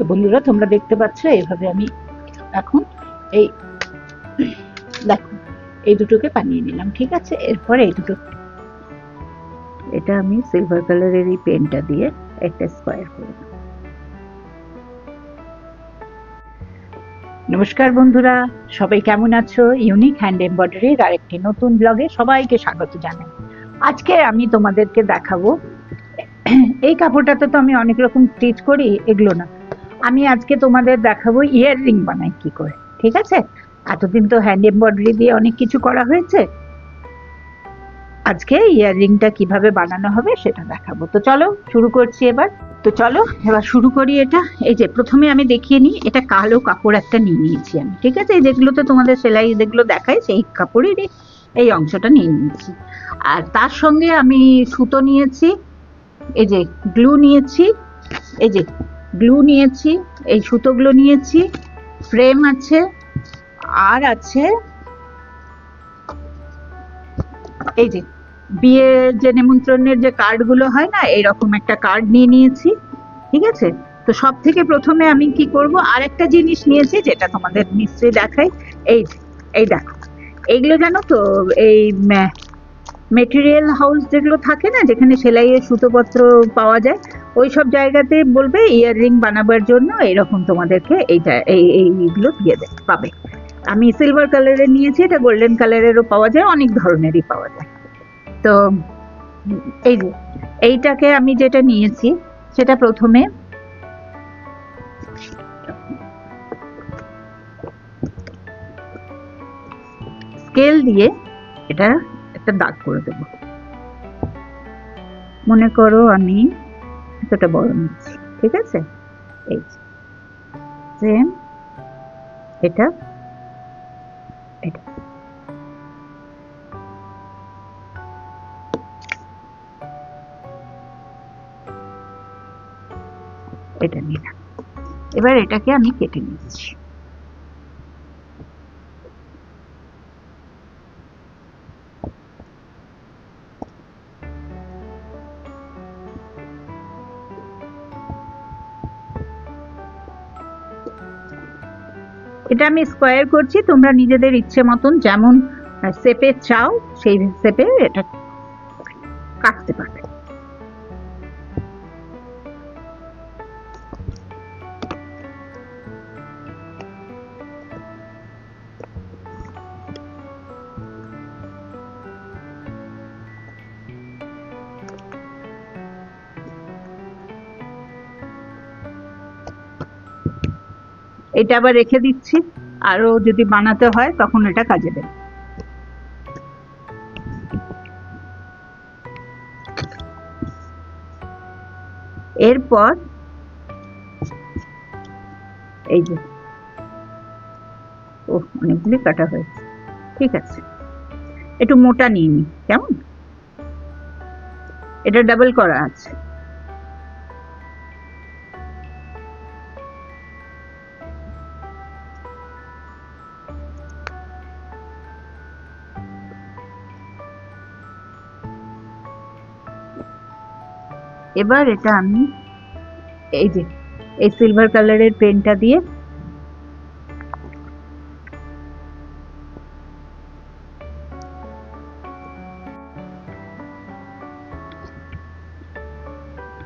তো বন্ধুরা, তোমরা দেখতে পাচ্ছ এইভাবে আমি এখন এই দেখো, এই দুটোকে বানিয়ে নিলাম, ঠিক আছে? এরপর এই দুটো। এটা আমি সিলভার কালারের এই পেনটা দিয়ে একটা স্কোয়ার করে দেব। নমস্কার বন্ধুরা, সবাই কেমন আছো? ইউনিক হ্যান্ড এমব্রয়ডারির আরেকটি নতুন ব্লগে সবাইকে স্বাগত জানাই। আজকে আমি তোমাদেরকে দেখাবো, এই কাপড়টাতে তো আমি অনেক রকম স্টিচ করি, এগুলো না। আমি আজকে তোমাদের দেখাবো ইয়ার রিং বানাই কি করে, ঠিক আছে? এতদিন তো হ্যান্ড এমব্রয়ডারি দিয়ে অনেক কিছু করা হয়েছে। আজকে ইয়ার রিংটা কীভাবে বানানো হবে সেটা দেখাবো। তো চলো, শুরু করছি এবার। তো চলো, এবার শুরু করি এটা। এই যে, প্রথমে আমি দেখিয়ে নিই, এটা কালো কাপড় একটা নিয়ে নিয়েছি আমি, ঠিক আছে? এই যেগুলোতে তোমাদের সেলাই যেগুলো দেখায়, সেই কাপড়েরই এই অংশটা নিয়ে নিয়েছি। আর তার সঙ্গে আমি সুতো নিয়েছি, এই যে, গ্লু নিয়েছি, এই যে গ্লু নিয়েছি, এই সুতোগুলো নিয়েছি ফ্রেম আছে, আর আছে, এই যে বিয়ের যে নিমন্ত্রণের যে কার্ডগুলো হয় না, এইরকম একটা কার্ড নিয়ে নিয়েছি, ঠিক আছে? তো সব থেকে প্রথমে আমি কি করব আর একটা জিনিস নিয়েছি যেটা তোমাদের নিশ্চয়ই দেখাই এই এই দেখো, এইগুলো জানো তো, এই মেটেরিয়াল হাউস যেগুলো থাকে না, যেখানে সেলাইয়ের সুতোপত্র পাওয়া যায় ওই সব জায়গাতে বলবে ইয়াররিং বানাবার জন্য এরকম তোমাদেরকে এই জা- এই, এইগুলো দিয়ে দেয়, পাবে। আমি সিলভার কালারের নিয়েছি, এটা গোল্ডেন কালারেরও পাওয়া যায়, অনেক ধরনেরই পাওয়া যায়। তো, এই এইটাকে আমি যেটা নিয়েছি, সেটা প্রথমে স্কেল দিয়ে এটা একটা দাগ করে দেব। মনে করো আমি এতটা বড় নিচ্ছি, ঠিক আছে? এই সেম এটা এটা। এটা নিলাম। এবার এটাকে আমি কেটে নিচ্ছি। এটা আমি স্কোয়ার করছি, তোমরা নিজেদের ইচ্ছে মতন যেমন শেপে চাও, সেই শেপে এটা কাটতে পারবে। এটা আবার রেখে দিচ্ছি। আরও যদি বানাতে হয়, তখন এটা কাজে দেবে। এরপর এই যে ও অনেকগুলি কাটা হয়েছে। ঠিক আছে। একটু মোটা নিয়ে নি, কেমন? এটা ডাবল করা আছে। এবার এটা আমি এই যে, এই সিলভার কালারের পেনটা দিয়ে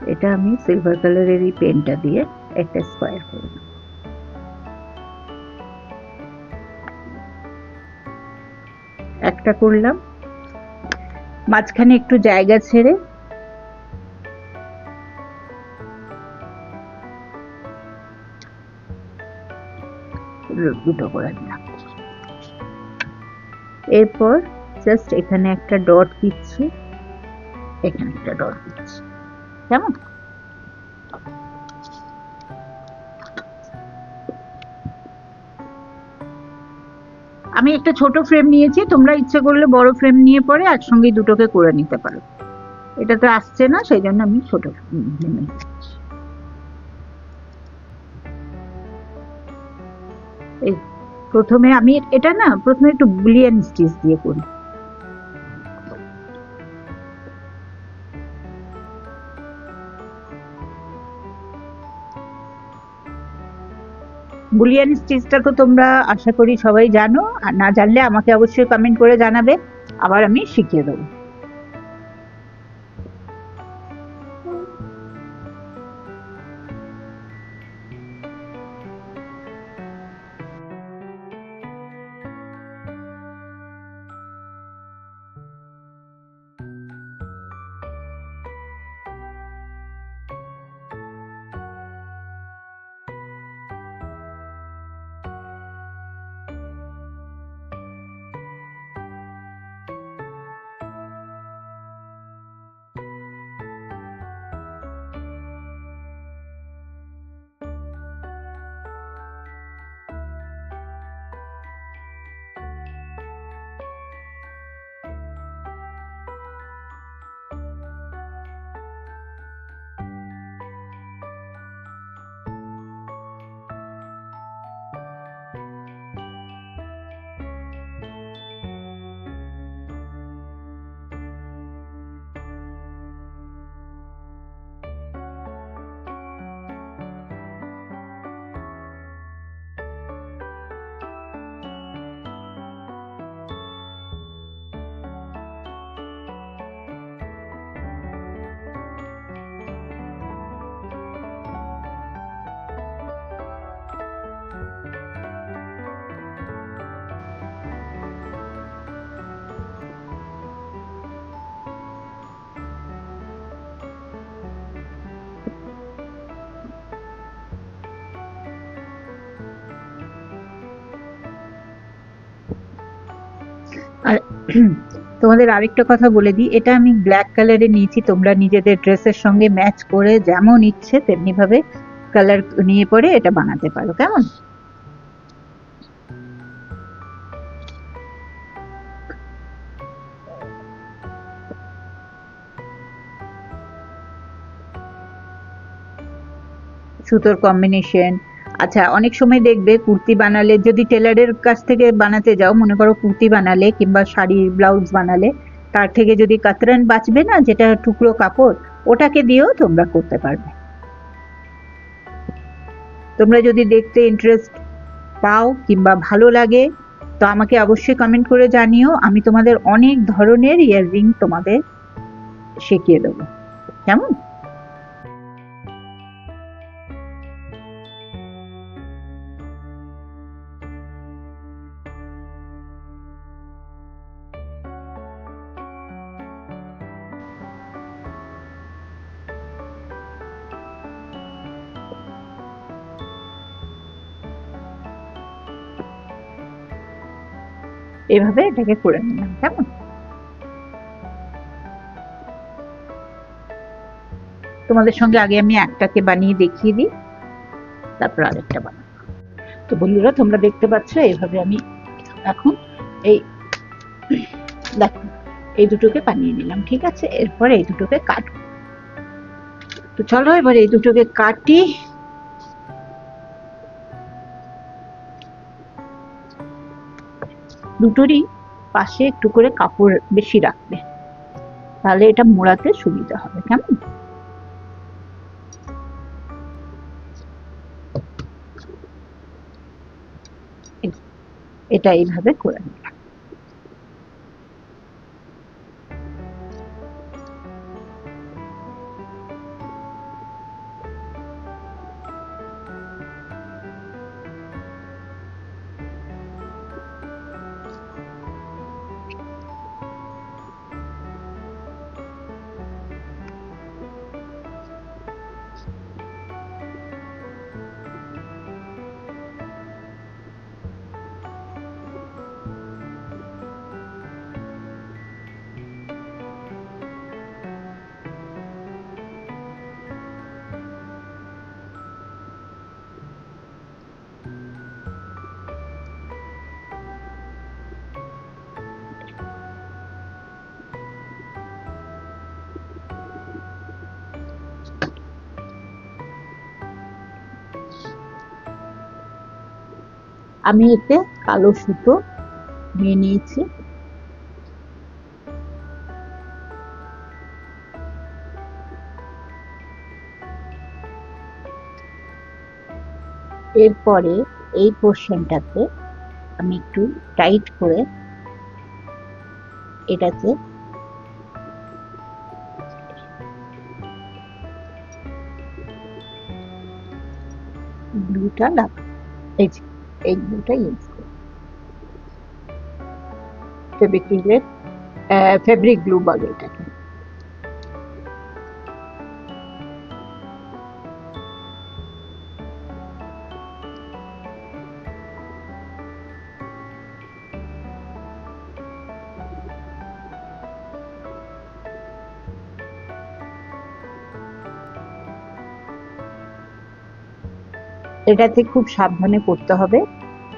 এটা আমি সিলভার কালারের এই পেনটা দিয়ে একটা স্কোয়ার করে নেব। একটা করলাম। মাঝখানে একটু জায়গা ছেড়ে দুটো করে দিলাম। এরপর জাস্ট এখানে একটা ডট দিচ্ছি। এখানে একটা ডট দিচ্ছি। কেমন? আমি একটা ছোট ফ্রেম নিয়েছি, তোমরা ইচ্ছে করলে বড় ফ্রেম নিয়ে পরে একসঙ্গেই দুটোকে করে নিতে পারো। এটা তো আসছে না, সেই জন্য আমি ছোট ফ্রেম নিয়েছি প্রথমে আমি এটা না, প্রথমে একটু বুলিয়ান স্টিচ দিয়ে করি। বুলিয়ান স্টিচটা তো তোমরা আশা করি সবাই জানো, আর না জানলে আমাকে অবশ্যই কমেন্ট করে জানাবে, আবার আমি শিখিয়ে দেবো। আর তোমাদের আরেকটা কথা বলে দিই, এটা আমি ব্ল্যাক কালারে নিয়েছি, তোমরা নিজেদের ড্রেসের সঙ্গে ম্যাচ করে যেমন ইচ্ছে তেমনি ভাবে কালার নিয়ে পরে এটা বানাতে পারো, কেমন? সুতোর কম্বিনেশন আচ্ছা অনেক সময় দেখবে কুর্তি বানালে, যদি টেলারের কাছ থেকে বানাতে যাও, মনে করো কুর্তি বানালে কিংবা শাড়ি, ব্লাউজ বানালে, তার থেকে যদি কাতরান বাঁচবে না, যেটা টুকরো কাপড়, ওটাকে দিয়েও তোমরা করতে পারবে। তোমরা যদি দেখতে ইন্টারেস্ট পাও কিংবা ভালো লাগে, তো আমাকে অবশ্যই কমেন্ট করে জানিও। আমি তোমাদের অনেক ধরনের ইয়াররিং তোমাদের শিখিয়ে দেবো। কেমন? এভাবে এটাকে করে নিলাম, কেমন? তোমাদের সঙ্গে আগে আমি একটাকে বানিয়ে দেখিয়ে দিই, তারপর আরেকটা বানাবো। তো বন্ধুরা, তোমরা দেখতে পাচ্ছ এইভাবে আমি এখন এই দেখো, এই দুটোকে বানিয়ে নিলাম, ঠিক আছে? এরপর এই দুটোকে কাটবো। তো চলো, এবার এই দুটোকে কাটি দুটোরই পাশে একটু করে কাপড় বেশি রাখবে। তাহলে এটা মোড়াতে সুবিধা হবে, কেমন? এটা এইভাবে করে নিলাম আমি এতে কালো সুতো নিয়ে নিয়েছি। এরপরে এই পোর্শনটাতে আমি একটু টাইট করে এটাতে গ্লুটা লাগ এই যে। এই গ্লুটা ইউজ করি। ফেব্রিক্রিলের ফেব্রিক গ্লু বলে এটাকে। এটাতে খুব সাবধানে করতে হবে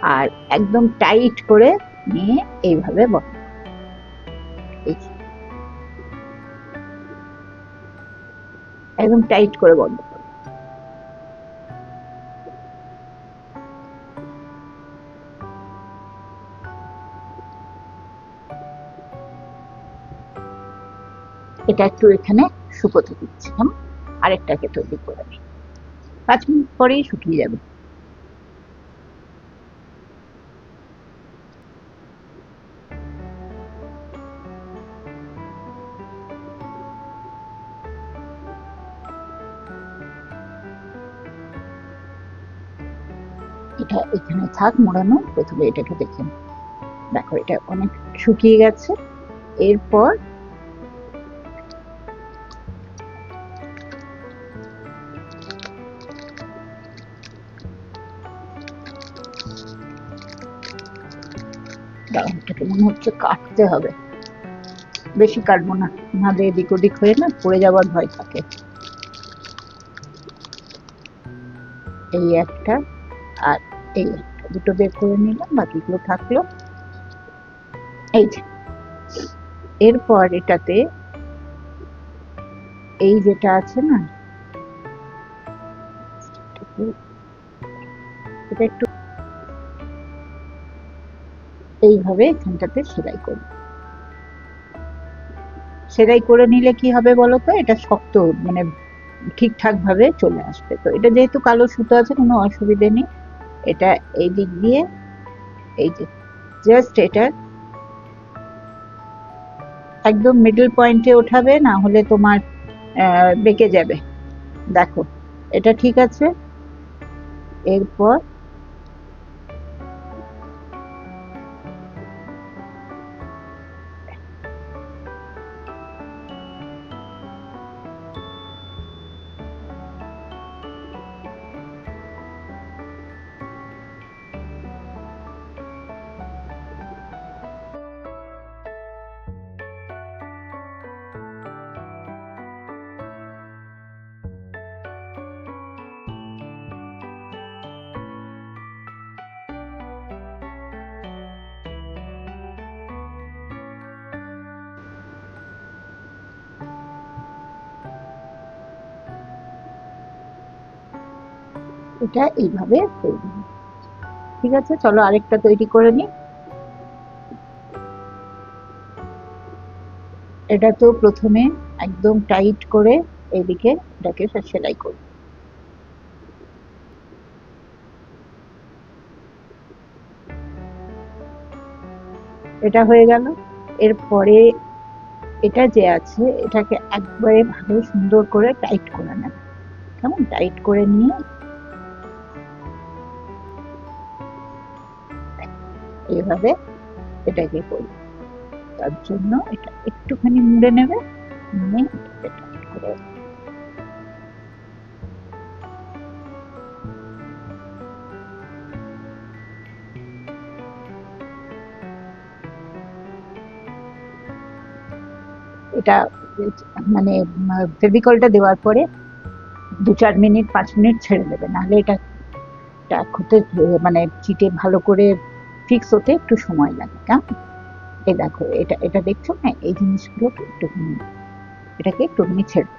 আর একদম টাইট করে নিয়ে এইভাবে একদম টাইট করে বন্ধ এটা একটু এখানে শুকোতে দিচ্ছিলাম। আরেকটাকে তৈরি করে নিই। পাঁচ মিনিট পরেই শুকিয়ে যাবে এটা এখানে থাক মোড়ানো, প্রথমে এটাকে দেখে নিই। দেখো, এটা অনেক শুকিয়ে গেছে এরপর মনে হচ্ছে কাটতে হবে। বেশি কাটবো না। নাহলে এদিক ওদিক হয়ে না পড়ে যাওয়ার ভয় থাকে। এই একটা আর এই একটা। দুটো বের করে নিলাম, বাকিগুলো থাকল। এই যে। এরপর এটাতে এই যেটা আছে না এটা একটু এইভাবে এখানটাতে সেলাই করব সেলাই করে নিলে কি হবে বলো তো? এটা শক্ত মানে ঠিকঠাক ভাবে চলে আসবে। তো এটা যেহেতু কালো সুতো আছে, কোনো অসুবিধে নেই। এটা এই দিক দিয়ে, এই যে, জাস্ট এটা একদম মিডল পয়েন্টে ওঠাবে, না হলে তোমার বেঁকে যাবে। দেখো, এটা ঠিক আছে। এরপর এটা এইভাবে তৈরি ঠিক আছে, চলো আরেকটা তৈরি করে নিই। এটা তো প্রথমে একদম টাইট করে এদিকে এটাকে সেলাই করব। এটা হয়ে গেল। এরপরে এটা যে আছে, এটাকে একবারে ভালো সুন্দর করে টাইট করে নেবে। কেমন? টাইট করে নিয়ে এইভাবে এটাকে করি। তার জন্য এটা একটুখানি মুড়ে নেবে এটা মানে ফেভিকলটা দেওয়ার পরে দু চার মিনিট, পাঁচ মিনিট ছেড়ে দেবে। নাহলে এটা হতে মানে চিটে ভালো করে ফিক্স হতে একটু সময় লাগে, কেমন? এই দেখো, এটা এটা দেখছ? না এই জিনিসগুলোকে একটুখানি, এটাকে একটুখানি ছেড়ে।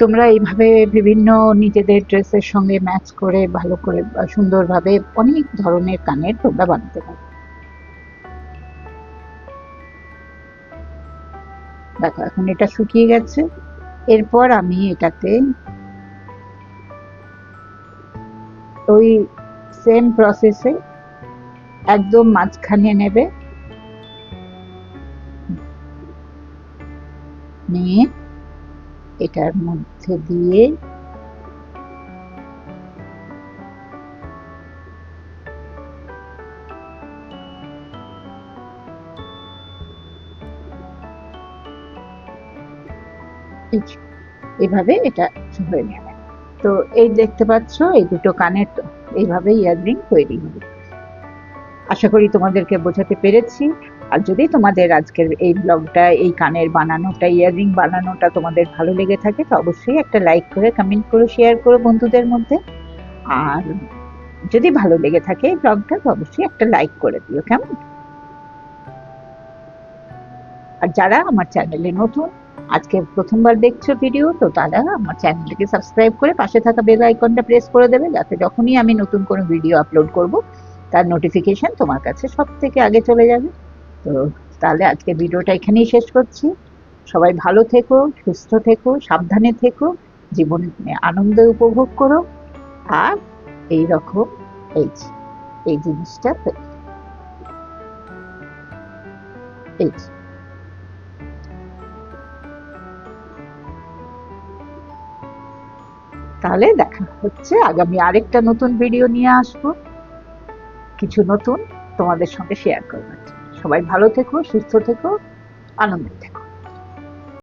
তোমরা এইভাবে বিভিন্ন নিজেদের ড্রেসের সঙ্গে ম্যাচ করে, ভালো করে সুন্দরভাবে অনেক ধরনের কানের তোমরা বানাতে পারো। দেখো, এখন এটা শুকিয়ে গেছে। এরপর আমি এটাতে ওই সেম প্রসেসে একদম মাঝখানে নেবে। নিয়ে এটার মধ্যে দিয়ে এভাবে এটা হয়ে যাবে তো এই দেখতে পাচ্ছ, এই দুটো কানের এইভাবে ইয়াররিং তৈরি হবে। আশা করি তোমাদেরকে বোঝাতে পেরেছি। আর যদি তোমাদের আজকের এই ব্লগটা, এই কানের বানানোটা, ইয়াররিং বানানোটা তোমাদের ভালো লেগে থাকে, তো অবশ্যই একটা লাইক করে কমেন্ট করে শেয়ার করো বন্ধুদের মধ্যে। আর যদি ভালো লেগে থাকে এই ব্লগটা, তো অবশ্যই একটা লাইক করে দিও, কেমন? আর যারা আমার চ্যানেলে নতুন আজকে প্রথমবার দেখছ ভিডিও তো তারা আমার চ্যানেলটিকে সাবস্ক্রাইব করে পাশে থাকা বেল আইকনটা প্রেস করে দেবে, যাতে যখনই আমি নতুন কোনো ভিডিও আপলোড করব, তার নোটিফিকেশন তোমার কাছে সব থেকে আগে চলে যাবে তো তাহলে আজকে ভিডিওটা এখানেই শেষ করছি সবাই ভালো থেকো, সুস্থ থেকো, সাবধানে থেকো, জীবনে আনন্দ উপভোগ করো, আর এই রকম এই এই জিনিসটা। এই তাহলে দেখা হচ্ছে। আগামী আরেকটা নতুন ভিডিও নিয়ে আসব। কিছু নতুন তোমাদের সঙ্গে শেয়ার করবার সবাই ভালো থেকো, সুস্থ থেকো, আনন্দে থেকো।